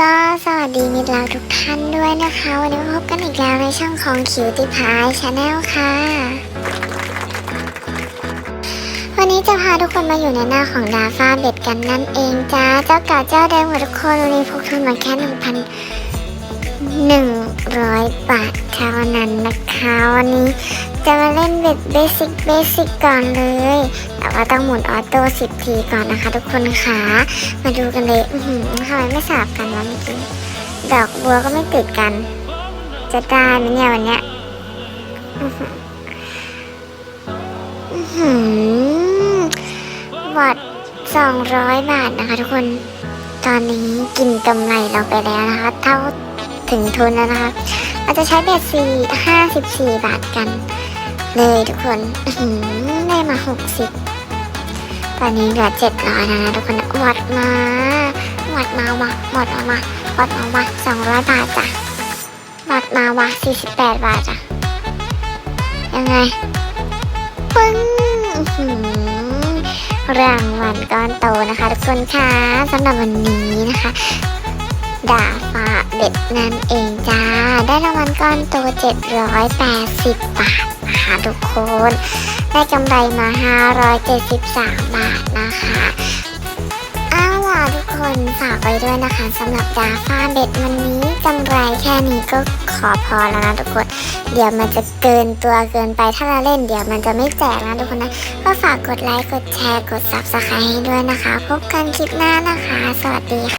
ก็สวัสดีมิตรรักทุกท่านด้วยนะคะ วันนี้พบกันอีกแล้วในช่องของคิวติพายชาแนลค่ะ วันนี้จะพาทุกคนมาอยู่ในหน้าของดาฟ้าเบ็ดกันนั่นเองจ้า เจ้าก่าเจ้าเดิมหมดทุกคนวันนี้พกทุนมาแค่หนึ่งพันหนึ่งร้อยบาทเท่านั้นนะคะ วันนี้จะมาเล่นเบ็ดเบสิกเบสิกก่อนเลย แต่ว่าต้องหมุนออโต้สิบทีก่อนนะคะทุกคนค่ะ มาดูกันเลยอื้อหือทำไมไม่สลับกันวะเมื่อกี้ดอกบัวก็ไม่ติดกัน จะได้ไหมเนี่ยวันเนี้ยหืออื้อหือวัดสองร้อยบาทนะคะทุกคน ตอนนี้กินกำไรเราไปแล้วนะคะ เท่าถึงทุนแล้วนะคะ เราจะใช้เบ็ดสี่ห้าสิบสี่บาทกัน เลยทุกคนได้มาหกสิบตอนนี้เหลือเจ็ดร้อยแล้วนะทุกคนวัดมาวัดมาวัดวัดมามาวัดมาวัดสองร้อยบาทจ้ะวัดมาวัดสี่สิบแปดบาทจ้ะยังไงปึ้งหือรางวัลก้อนโตนะคะ ทุกคนคะสำหรับวันนี้นะคะดาฟ้า ด็ดนั่นเองจ้า ได้รางวัลก้อนโต 780 บาทนะคะทุกคน ได้กำไรมา 573 บาทนะคะเอาล่ะทุกคนฝากไว้ด้วยนะคะสำหรับดาฟ้าเบ็ดวันนี้กำไรแค่นี้ก็ขอพอแล้วนะทุกคน เดี๋ยวมันจะเกินตัวเกินไปถ้าเราเล่นเดี๋ยวมันจะไม่แจกนะทุกคนนะก็ฝากกดไลค์กดแชร์กด subscribe ให้ด้วยนะคะ พบกันคลิปหน้านะคะ สวัสดีค่ะ